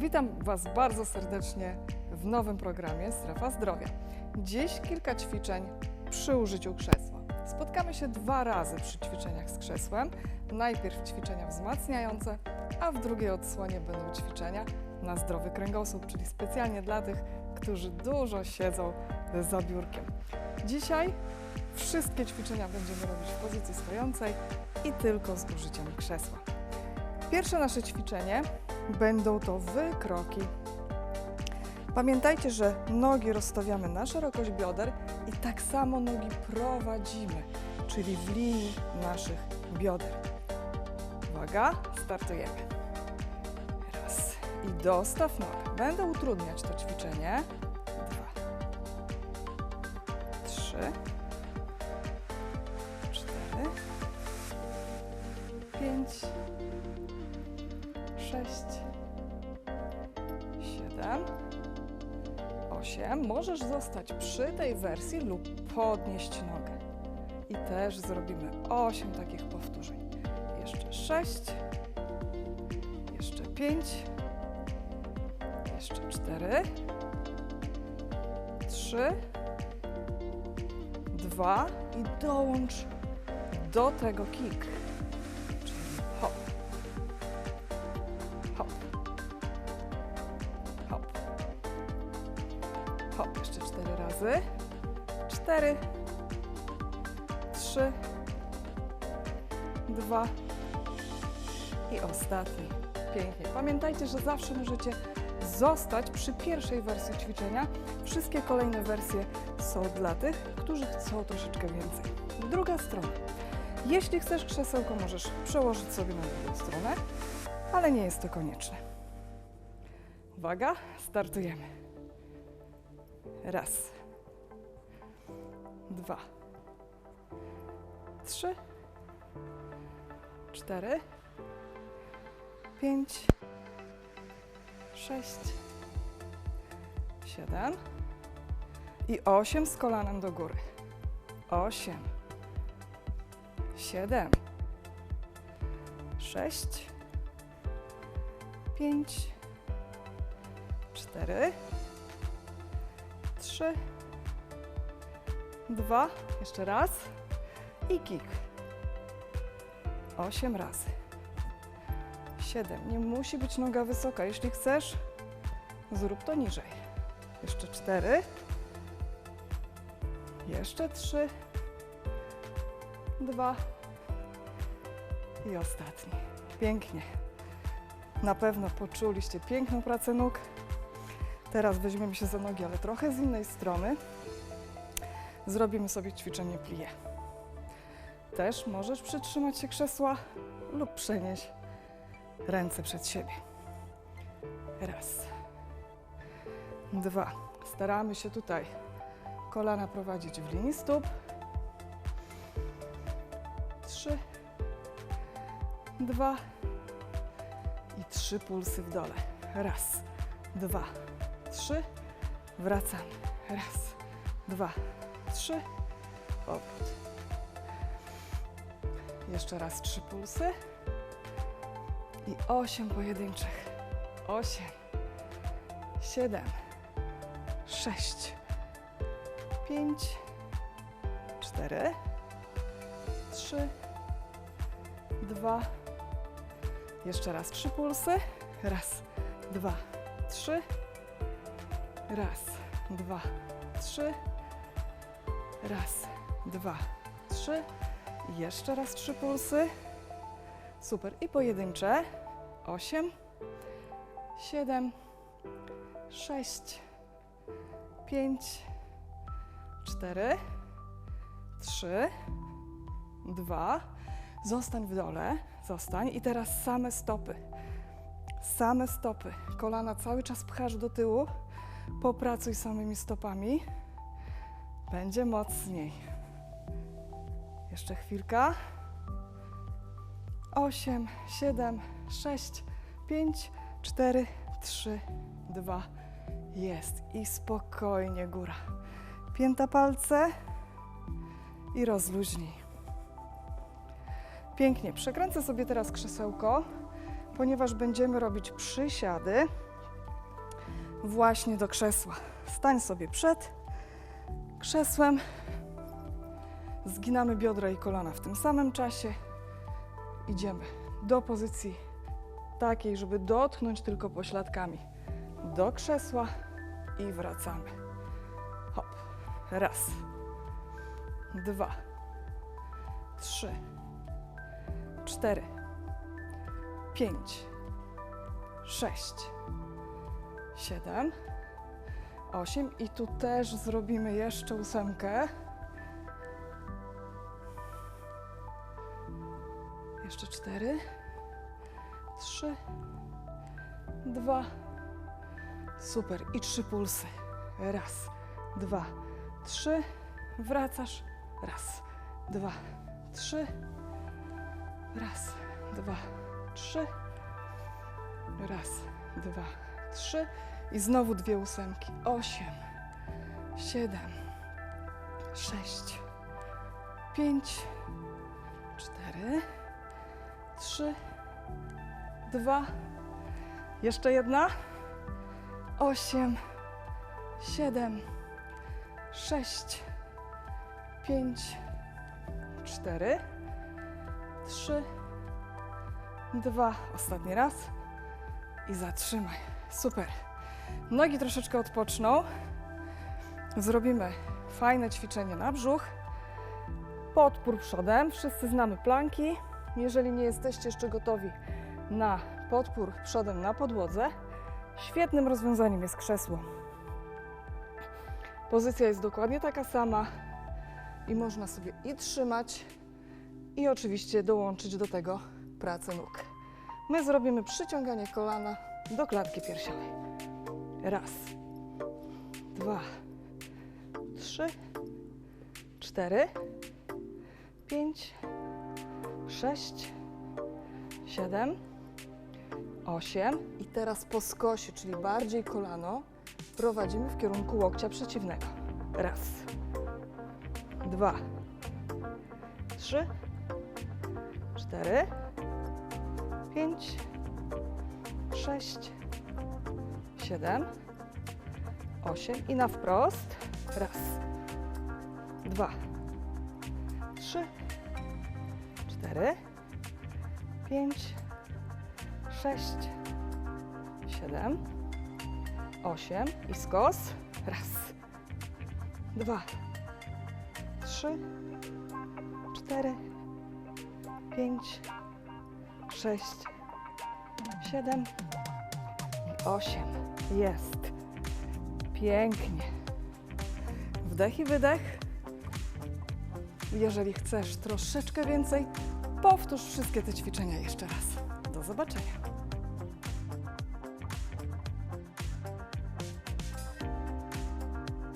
Witam Was bardzo serdecznie w nowym programie Strefa Zdrowia. Dziś kilka ćwiczeń przy użyciu krzesła. Spotkamy się dwa razy przy ćwiczeniach z krzesłem. Najpierw ćwiczenia wzmacniające, a w drugiej odsłonie będą ćwiczenia na zdrowy kręgosłup, czyli specjalnie dla tych, którzy dużo siedzą za biurkiem. Dzisiaj wszystkie ćwiczenia będziemy robić w pozycji stojącej i tylko z użyciem krzesła. Pierwsze nasze ćwiczenie będą to wykroki. Pamiętajcie, że nogi rozstawiamy na szerokość bioder i tak samo nogi prowadzimy, czyli w linii naszych bioder. Uwaga, startujemy. Raz i dostaw nogę. Będę utrudniać to ćwiczenie. Dwa, trzy, cztery, pięć, sześć, siedem, osiem. Możesz zostać przy tej wersji lub podnieść nogę. I też zrobimy osiem takich powtórzeń. Jeszcze sześć, jeszcze pięć, jeszcze cztery, trzy, dwa i dołącz do tego kick. Hop. Jeszcze cztery razy. Cztery, trzy, dwa i ostatni. Pięknie. Pamiętajcie, że zawsze możecie zostać przy pierwszej wersji ćwiczenia. Wszystkie kolejne wersje są dla tych, którzy chcą troszeczkę więcej. Druga strona. Jeśli chcesz krzesełko, możesz przełożyć sobie na drugą stronę, ale nie jest to konieczne. Uwaga, startujemy. Raz, dwa, trzy, cztery, pięć, sześć, siedem. I osiem z kolanem do góry. Osiem, siedem, sześć, pięć, cztery, trzy, dwa, jeszcze raz i kick. Osiem razy. Siedem. Nie musi być noga wysoka. Jeśli chcesz, zrób to niżej. Jeszcze cztery. Jeszcze trzy. Dwa. I ostatni. Pięknie. Na pewno poczuliście piękną pracę nóg. Teraz weźmiemy się za nogi, ale trochę z innej strony. Zrobimy sobie ćwiczenie plie. Też możesz przytrzymać się krzesła lub przenieść ręce przed siebie. Raz. Dwa. Staramy się tutaj kolana prowadzić w linii stóp. Trzy. Dwa. I trzy pulsy w dole. Raz, dwa, trzy. Wracamy. Raz, dwa, trzy. Powrót. Jeszcze raz trzy pulsy. I osiem pojedynczych. Osiem, siedem, sześć, pięć, cztery, trzy, dwa, jeszcze raz trzy pulsy. Raz, dwa, trzy. Raz, dwa, trzy. Raz, dwa, trzy. Jeszcze raz trzy pulsy. Super. I pojedyncze. Osiem, siedem, sześć, pięć, cztery, trzy, dwa. Zostań w dole. Zostań. I teraz same stopy. Same stopy. Kolana cały czas pchasz do tyłu. Popracuj samymi stopami. Będzie mocniej. Jeszcze chwilka. Osiem, siedem, sześć, pięć, cztery, trzy, dwa. Jest. I spokojnie góra. Pięta palce i rozluźnij. Pięknie. Przekręcę sobie teraz krzesełko, ponieważ będziemy robić przysiady właśnie do krzesła. Stań sobie przed krzesłem. Zginamy biodra i kolana w tym samym czasie. Idziemy do pozycji takiej, żeby dotknąć tylko pośladkami do krzesła i wracamy. Hop. Raz, dwa, trzy, cztery, pięć, sześć, siedem, osiem i tu też zrobimy jeszcze ósemkę. Jeszcze cztery, trzy, dwa, super i trzy pulsy. Raz, dwa, trzy, wracasz, raz, dwa, trzy, raz, dwa, trzy, raz, dwa, trzy i znowu dwie ósemki. Osiem, siedem, sześć, pięć, cztery, trzy, dwa, jeszcze jedna, osiem, siedem, sześć, pięć, cztery, trzy, dwa, ostatni raz i zatrzymaj. Super. Nogi troszeczkę odpoczną. Zrobimy fajne ćwiczenie na brzuch. Podpór przodem. Wszyscy znamy planki. Jeżeli nie jesteście jeszcze gotowi na podpór przodem na podłodze, świetnym rozwiązaniem jest krzesło. Pozycja jest dokładnie taka sama i można sobie i trzymać, i oczywiście dołączyć do tego pracę nóg. My zrobimy przyciąganie kolana do klatki piersiowej. Raz, dwa, trzy, cztery, pięć, sześć, siedem, osiem. I teraz po skosie, czyli bardziej kolano, prowadzimy w kierunku łokcia przeciwnego. Raz, dwa, trzy, cztery, pięć, sześć, siedem, osiem i na wprost. Raz, dwa, trzy, cztery, pięć, sześć, siedem, osiem i skos. Raz, dwa, trzy, cztery, pięć, sześć, siedem i osiem. Jest. Pięknie. Wdech i wydech. Jeżeli chcesz troszeczkę więcej, powtórz wszystkie te ćwiczenia jeszcze raz. Do zobaczenia.